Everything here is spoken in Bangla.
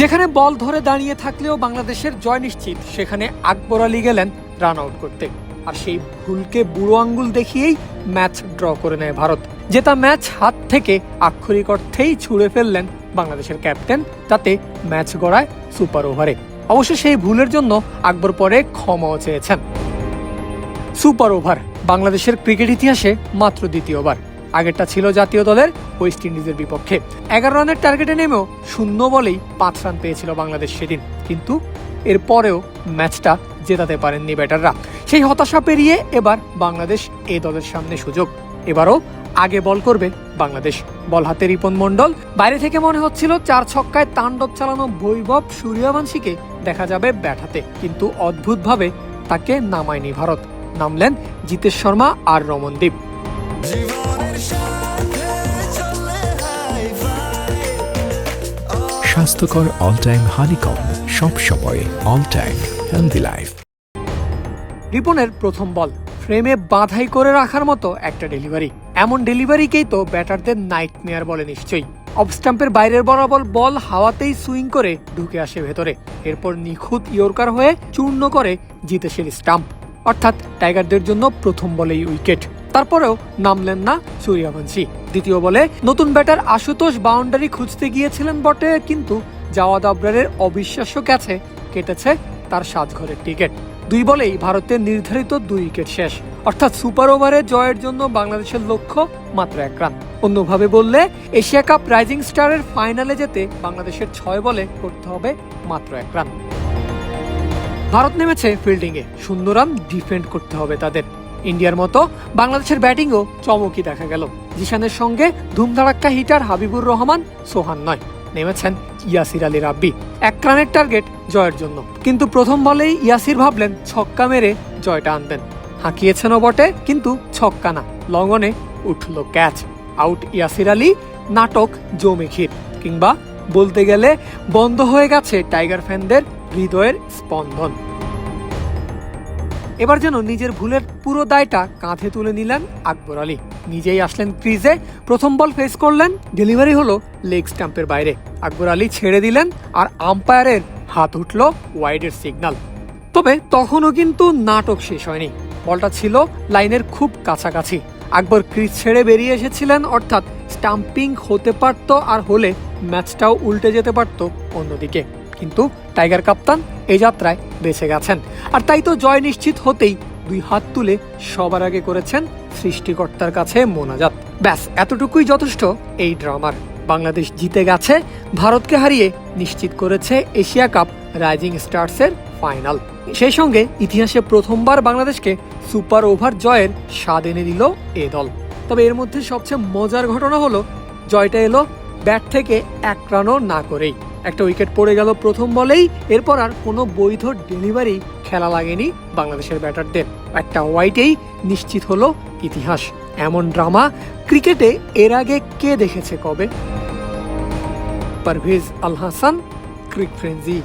যেখানে বল ধরে দাঁড়িয়ে থাকলেও বাংলাদেশের জয় নিশ্চিত, সেখানে আকবর আলী গেলেন রান আউট করতে। আর সেই ভুলকে বুড়ো আঙ্গুল দেখিয়েই ম্যাচ ড্র করে নেয় ভারত। জেতা ম্যাচ হাত থেকে আক্ষরিক অর্থেই ছুঁড়ে ফেললেন বাংলাদেশের ক্যাপ্টেন তাতে ম্যাচ গড়ায় সুপার ওভারে অবশ্য সেই ভুলের জন্য আকবর পরে ক্ষমাও চেয়েছেন। সুপার ওভার বাংলাদেশের ক্রিকেট ইতিহাসে মাত্র দ্বিতীয়বার। আগেরটা ছিল জাতীয় দলের ওয়েস্ট ইন্ডিজের বিপক্ষে। এগারো রানের টার্গেটে নেমেও শূন্য বলেই পাঁচ রান পেয়েছিল বাংলাদেশ সেদিন। কিন্তু এরপরেও ম্যাচটা জেতাতে পারেননি ব্যাটাররা। সেই হতাশা পেরিয়ে এবার বাংলাদেশ এ দলের সামনে সুযোগ। এবারও আগে বল করবে বাংলাদেশ। বল হাতে রিপন মণ্ডল। বাইরে থেকে মনে হচ্ছিল চার ছক্কায় তাণ্ডব চালানো বৈভব সূর্যবংশীকে দেখা যাবে ব্যাট হাতে। কিন্তু অদ্ভুতভাবে তাকে নামায়নি ভারত। নামলেন জিতেশ শর্মা আর রমনদীপ। স্বাস্থ্যকর অল টাইম হানিকম সব সময় অল টাইম হেলদি লাইফ। রিপনের প্রথম বল ফ্রেমে বাধাই করে রাখার মতো একটা ডেলিভারি। এমন ডেলিভারিকেই তো ব্যাটারদের নাইট মেয়ার বলে নিশ্চয়ই। অফ স্টাম্পের বাইরের বরাবর বল হাওয়াতেই সুইং করে ঢুকে আসে ভেতরে। এরপর নিখুঁত ইয়র্কার হয়ে চূর্ণ করে জিতেশের স্টাম্প। অর্থাৎ টাইগারদের জন্য প্রথম বলেই উইকেট। তারপরেও নামলেন না সূর্যবংশী। দ্বিতীয় বলে, নতুন ব্যাটার আশুতোষ বাউন্ডারি খুঁজতে গিয়েছিলেন বটে, কিন্তু জাওয়াদ আবরারের অবিশ্বাস্য ক্যাচে কেটেছে তার সাজঘরের টিকিট। দুই বলেই ভারতের নির্ধারিত দুই উইকেট শেষ। অর্থাৎ সুপার ওভারে জয়ের জন্য বাংলাদেশের লক্ষ্য মাত্র এক রান। অন্যভাবে বললে, এশিয়া কাপ রাইজিং স্টারের ফাইনালে যেতে বাংলাদেশের ছয় বলে করতে হবে মাত্র এক রান। ভারত নেমেছে ফিল্ডিংয়ে। শূন্য রান ডিফেন্ড করতে হবে তাদের। ইন্ডিয়ার মতো বাংলাদেশের ব্যাটিংও চমকই দেখা গেল। জিশানের সঙ্গে ধুমধাড়াক্কা হিটার হাবিবুর রহমান সোহান নয়, নেমেছেন ইয়াসির আলী রাব্বি। এক রানের টার্গেট জয়ের জন্য। কিন্তু প্রথম বলেই ইয়াসির ভাবলেন ছক্কা মেরে জয়টা আনবেন। হাঁকিয়েছেনও বটে, কিন্তু ছক্কা না লঙ্গনে উঠল ক্যাচ। আউট ইয়াসির আলী, নাটক জমে ক্ষীর। কিংবা বলতে গেলে বন্ধ হয়ে গেছে টাইগার ফ্যানদের হৃদয়ের স্পন্দন। এবার যেন নিজের ভুলের পুরো দায়টা কাঁধে তুলে নিলেন আকবর আলী। নিজেই আসলেন ক্রিজে, প্রথম বল ফেস করলেন ডেলিভারি হলো লেগ স্টাম্পের বাইরে। আকবর আলী ছেড়ে দিলেন আর আম্পায়ারের হাত উঠল ওয়াইডের সিগন্যাল তবে তখনও কিন্তু নাটক শেষ হয়নি। বলটা ছিল লাইনের খুব কাছাকাছি। আকবর ক্রিজ ছেড়ে বেরিয়ে এসেছিলেন, অর্থাৎ স্টাম্পিং হতে পারত আর হলে ম্যাচটাও উল্টে যেতে পারত অন্যদিকে। কিন্তু টাইগার কাপ্তান এই যাত্রায় বেঁচে গেছেন। আর তাই তো জয় নিশ্চিত হতেই দুই হাত তুলে সবার আগে করেছেন সৃষ্টিকর্তার কাছে মোনাজাত। ব্যাস, এতটুকুই যথেষ্ট এই ড্রামার। বাংলাদেশ জিতে গেছে, ভারতকে হারিয়ে নিশ্চিত করেছে এশিয়া কাপ রাইজিং স্টার্সের ফাইনাল। সেই সঙ্গে ইতিহাসে প্রথমবার বাংলাদেশকে সুপার ওভার জয়ের স্বাদ এনে দিল এ দল। তবে এর মধ্যে সবচেয়ে মজার ঘটনা হলো, জয়টা এলো ব্যাট থেকে এক রানও না করেই। একটা উইকেট পড়ে গেল প্রথম বলেই, এরপর আর কোনো বৈধ ডেলিভারি খেলা লাগেনি বাংলাদেশের ব্যাটারদের। একটা ওয়াইটেই নিশ্চিত হলো ইতিহাস। এমন ড্রামা ক্রিকেটে এর আগে কে দেখেছে কবে? Parvez Al Hasan, crick frenzy